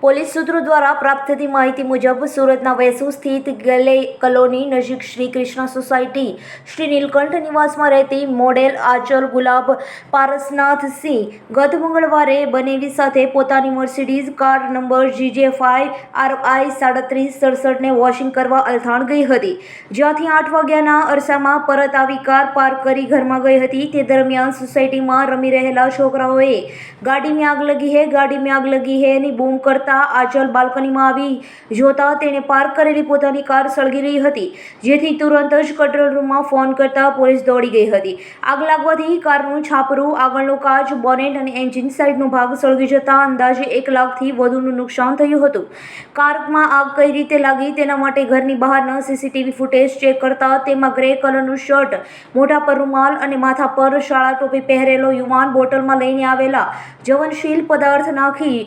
Police સૂત્રો દ્વારા પ્રાપ્ત થતી માહિતી મુજબ સુરતના વેસુ સ્થિત ગલે કલોની નજીક શ્રી કૃષ્ણ સોસાયટી, શ્રી નીલકંઠ નિવાસમાં રહેતી મોડેલ આચલ ગુલાબ પારસનાથ સિંહ ગત મંગળવારે બનેવી સાથે પોતાની Mercedes car number GJ five R I સાડત્રીસ સડસઠને વોશિંગ કરવા અલથાણ ગઈ હતી. જ્યાંથી આઠ વાગ્યાના અરસામાં પરત આવી કાર પાર્ક કરી ઘરમાં ગઈ હતી. તે દરમિયાન સોસાયટીમાં રમી રહેલા છોકરાઓએ, ગાડીમાં આગ લગી હે, ગાડીમાં આગ લગી હે ની બૂમ કરતા આચલ બાલ્કનીમાં આવી જોતા તેણે પાર્ક કરેલી પોતાની કાર સળગી રહી હતી, જેથી તુરંત જ કંટ્રોલ રૂમમાં ફોન કરતા પોલીસ દોડી ગઈ હતી. આગ લાગવાથી કારનું છાપરું, આગળનું કાચ, બોનેટ અને એન્જિન સાઇડનો ભાગ સળગી જતા અંદાજે એક લાખથી વધુનું નુકસાન થયું હતું. કારમાં આગ કઈ રીતે લાગી તેના માટે ઘરની બહારના સીસીટીવી ફૂટેજ ચેક કરતા તેમાં ગ્રે કલરનું શર્ટ, મોઢા પર રૂમાલ અને માથા પર શાળા ટોપી પહેરેલો યુવાન બોટલમાં લઈને આવેલા જવનશીલ પદાર્થ નાખી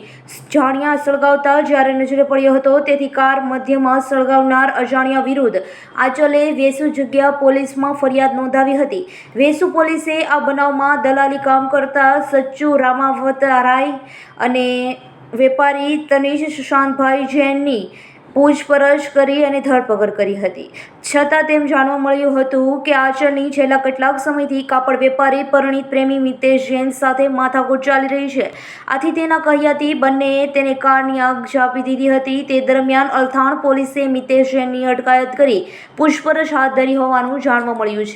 જાણ્યા સળગાવતા જ્યારે નજરે પડ્યો હતો, તેથી કાર મધ્યમાં સળગાવનાર અજાણ્યા વિરુદ્ધ આચલે વેસુ જગ્યા પોલીસમાં ફરિયાદ નોંધાવી હતી. વેસુ પોલીસે આ બનાવમાં દલાલી કામ કરતા સચ્ચુ રામાવતારાય અને વેપારી તનિષ સુશાંતભાઈ જૈનની પૂછપરછ કરી અને ધરપકડ કરી હતી. છતાં તેમ જાણવા મળ્યું હતું કે આચરની છેલ્લા કેટલાક સમયથી કાપડ વેપારી પરિણીત પ્રેમી મિતેશ જૈન સાથે માથાકૂટ ચાલી રહી છે. આથી તેના કહ્યાથી બંનેએ તેને કારની આગ ચાપી દીધી હતી. તે દરમિયાન અલથાણ પોલીસે મિતેશ જૈનની અટકાયત કરી પૂછપરછ હાથ ધરી હોવાનું જાણવા મળ્યું છે.